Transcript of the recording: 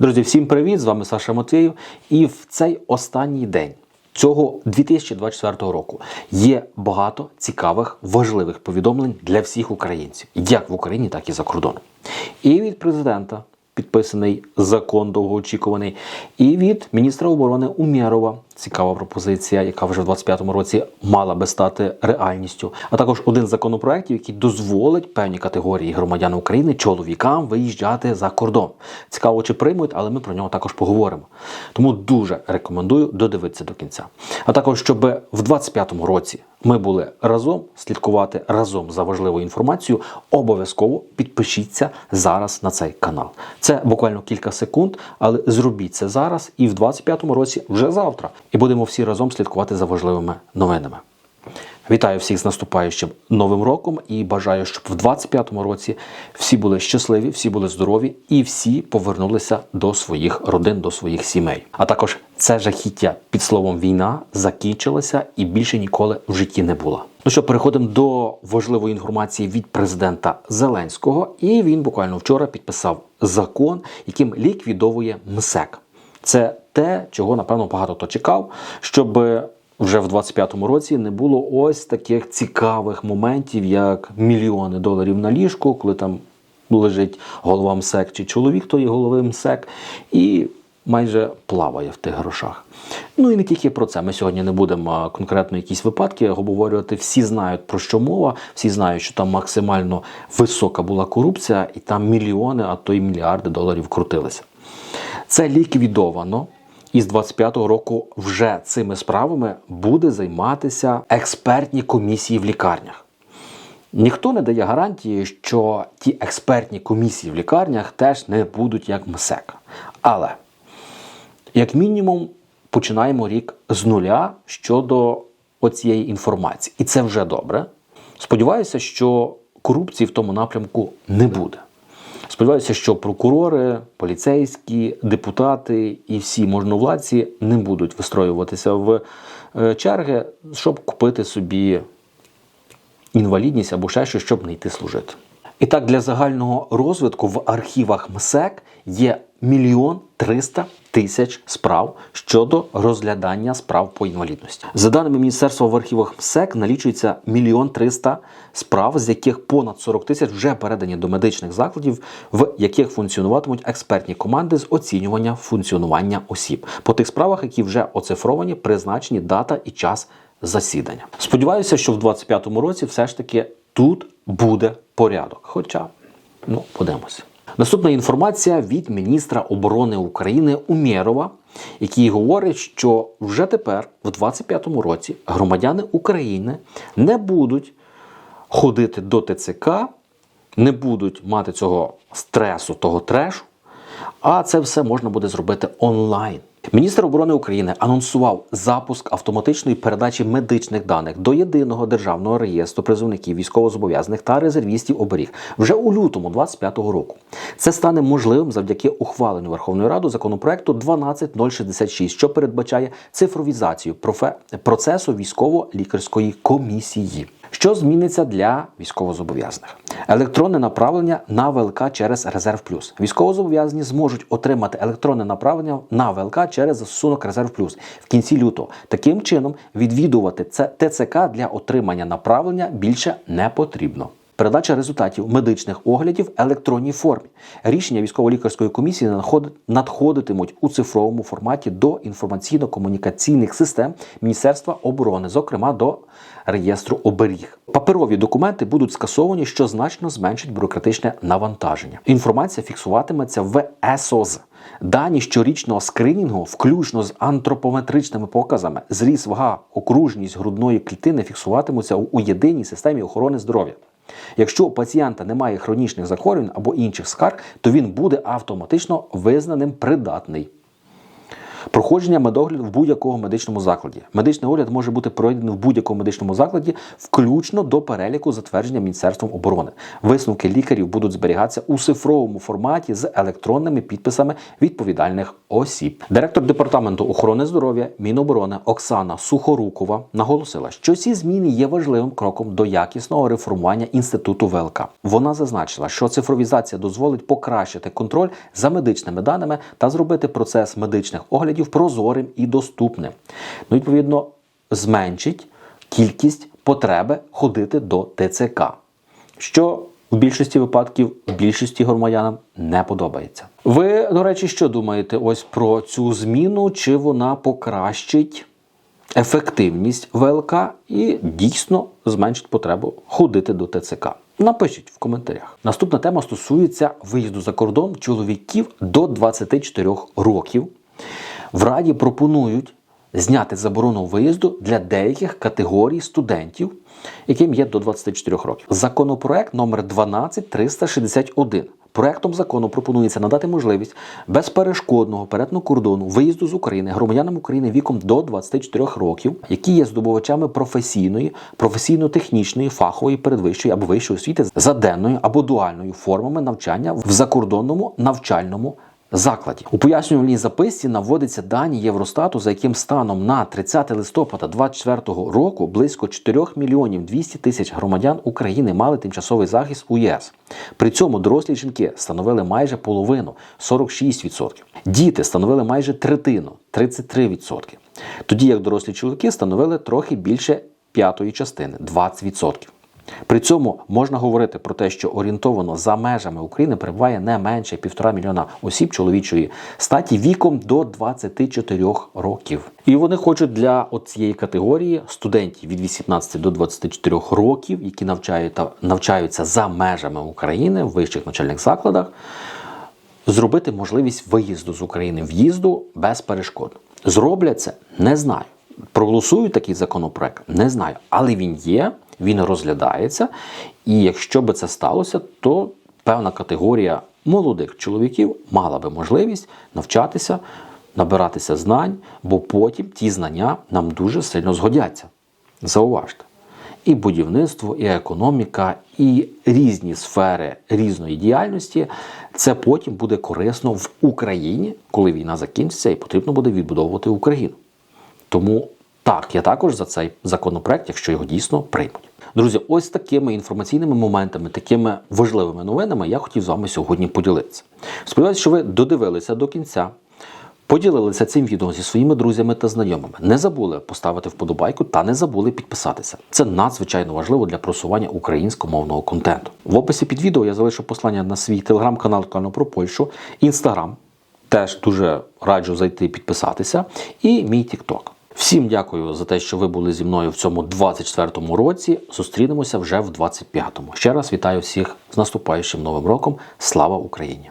Друзі, всім привіт! З вами Саша Матвєєв. І в цей останній день цього 2024 року є багато цікавих, важливих повідомлень для всіх українців, як в Україні, так і за кордоном. І від президента підписаний закон довгоочікуваний, і від міністра оборони Умєрова цікава пропозиція, яка вже в 2025 році мала би стати реальністю. А також один з законопроєктів, який дозволить певні категорії громадян України, чоловікам виїжджати за кордон. Цікаво, чи приймуть, але ми про нього також поговоримо. Тому дуже рекомендую додивитися до кінця. А також, щоб в 2025 році ми були разом слідкувати разом за важливою інформацією, обов'язково підпишіться зараз на цей канал. Це буквально кілька секунд, але зробіть це зараз і в 2025 році вже завтра. І будемо всі разом слідкувати за важливими новинами. Вітаю всіх з наступаючим новим роком і бажаю, щоб в 2025 році всі були щасливі, всі були здорові і всі повернулися до своїх родин, до своїх сімей. А також це жахіття під словом війна закінчилося і більше ніколи в житті не було. Ну що, переходимо до важливої інформації від президента Зеленського, і він буквально вчора підписав закон, яким ліквідовує МСЕК. Це те, чого напевно багато хто чекав, щоб вже в 25-му році не було ось таких цікавих моментів, як мільйони доларів на ліжку, коли там лежить голова МСЕК чи чоловік тої голови МСЕК, і майже плаває в тих грошах. Ну і не тільки про це. Ми сьогодні не будемо конкретно якісь випадки обговорювати. Всі знають про що мова, всі знають, що там максимально висока була корупція, і там мільйони, а то й мільярди доларів крутилися. Це ліквідовано. І з 25-го року вже цими справами буде займатися експертні комісії в лікарнях. Ніхто не дає гарантії, що ті експертні комісії в лікарнях теж не будуть як МСЕК. Але, як мінімум, починаємо рік з нуля щодо оцієї інформації. І це вже добре. Сподіваюся, що корупції в тому напрямку не буде. Сподіваюся, що прокурори, поліцейські, депутати і всі можновладці не будуть вистроюватися в е, черги, щоб купити собі інвалідність або ще щось, щоб не йти служити. І так, для загального розвитку в архівах МСЕК є мільйон триста тисяч справ щодо розглядання справ по інвалідності. За даними Міністерства в архівах МСЕК налічується мільйон триста справ, з яких понад 40 тисяч вже передані до медичних закладів, в яких функціонуватимуть експертні команди з оцінювання функціонування осіб. По тих справах, які вже оцифровані, призначені дата і час засідання. Сподіваюся, що в 2025 році все ж таки тут буде порядок. Хоча, ну, подивимося. Наступна інформація від міністра оборони України Умєрова, який говорить, що вже тепер, в 2025 році, громадяни України не будуть ходити до ТЦК, не будуть мати цього стресу, того трешу, а це все можна буде зробити онлайн. Міністр оборони України анонсував запуск автоматичної передачі медичних даних до єдиного державного реєстру призовників військовозобов'язаних та резервістів оберіг вже у лютому 2025 року. Це стане можливим завдяки ухваленню Верховною Радою законопроекту 12066, що передбачає цифровізацію процесу військово-лікарської комісії. Що зміниться для військовозобов'язаних? Електронне направлення на ВЛК через Резерв Плюс. Військовозобов'язані зможуть отримати електронне направлення на ВЛК через застосунок Резерв Плюс в кінці лютого. Таким чином, відвідувати ТЦК для отримання направлення більше не потрібно. Передача результатів медичних оглядів в електронній формі. Рішення військово-лікарської комісії надходитимуть у цифровому форматі до інформаційно-комунікаційних систем Міністерства оборони, зокрема до реєстру оберіг. Паперові документи будуть скасовані, що значно зменшить бюрократичне навантаження. Інформація фіксуватиметься в ЕСОЗ. Дані щорічного скринінгу, включно з антропометричними показами, зріс вага, окружність грудної клітини фіксуватимуться у- у єдиній системі охорони здоров'я. Якщо у пацієнта немає хронічних захворювань або інших скарг, то він буде автоматично визнаним придатний. Проходження медогляду в будь-якому медичному закладі. Медичний огляд може бути пройдений в будь-якому медичному закладі, включно до переліку затвердження Міністерством оборони. Висновки лікарів будуть зберігатися у цифровому форматі з електронними підписами відповідальних осіб. Директор департаменту охорони здоров'я Міноборони Оксана Сухорукова наголосила, що ці зміни є важливим кроком до якісного реформування інституту ВЛК. Вона зазначила, що цифровізація дозволить покращити контроль за медичними даними та зробити процес медичних оглядів прозорим і доступним. Ну, відповідно, зменшить кількість потреби ходити до ТЦК, що в більшості випадків більшості громадянам не подобається. Ви, до речі, що думаєте ось про цю зміну? Чи вона покращить ефективність ВЛК і дійсно зменшить потребу ходити до ТЦК? Напишіть в коментарях. Наступна тема стосується виїзду за кордон чоловіків до 24 років. В Раді пропонують зняти заборону виїзду для деяких категорій студентів, яким є до 24 років. Законопроект номер 12361. Проектом закону пропонується надати можливість безперешкодного перетину кордону виїзду з України громадянам України віком до 24 років, які є здобувачами професійної, професійно-технічної, фахової, передвищої або вищої освіти за денною або дуальною формами навчання в закордонному навчальному закладі. У пояснювальній записці наводиться дані Євростату, за яким станом на 30 листопада 2024 року близько 4 мільйонів 200 тисяч громадян України мали тимчасовий захист у ЄС. При цьому дорослі жінки становили майже половину 46%. Діти становили майже третину 33%. Тоді як дорослі чоловіки становили трохи більше п'ятої частини 20%. При цьому можна говорити про те, що орієнтовано за межами України перебуває не менше півтора мільйона осіб чоловічої статі віком до 24 років. І вони хочуть для цієї категорії студентів від 18 до 24 років, які навчають та навчаються за межами України в вищих навчальних закладах, зробити можливість виїзду з України в'їзду без перешкод. Зроблять це? Не знаю. Проголосують такий законопроект? Не знаю. Але він є, він розглядається. І якщо би це сталося, то певна категорія молодих чоловіків мала би можливість навчатися, набиратися знань, бо потім ті знання нам дуже сильно згодяться. Зауважте. І будівництво, і економіка, і різні сфери різної діяльності це потім буде корисно в Україні, коли війна закінчиться, і потрібно буде відбудовувати Україну. Тому так, я також за цей законопроект, якщо його дійсно приймуть. Друзі, ось такими інформаційними моментами, такими важливими новинами я хотів з вами сьогодні поділитися. Сподіваюся, що ви додивилися до кінця. Поділилися цим відео зі своїми друзями та знайомими. Не забули поставити вподобайку та не забули підписатися. Це надзвичайно важливо для просування українськомовного контенту. В описі під відео я залишу послання на свій телеграм-канал канал про Польщу, інстаграм. Теж дуже раджу зайти і підписатися. І мій Тікток. Всім дякую за те, що ви були зі мною в цьому 24-му році. Зустрінемося вже в 25-му. Ще раз вітаю всіх з наступаючим новим роком. Слава Україні!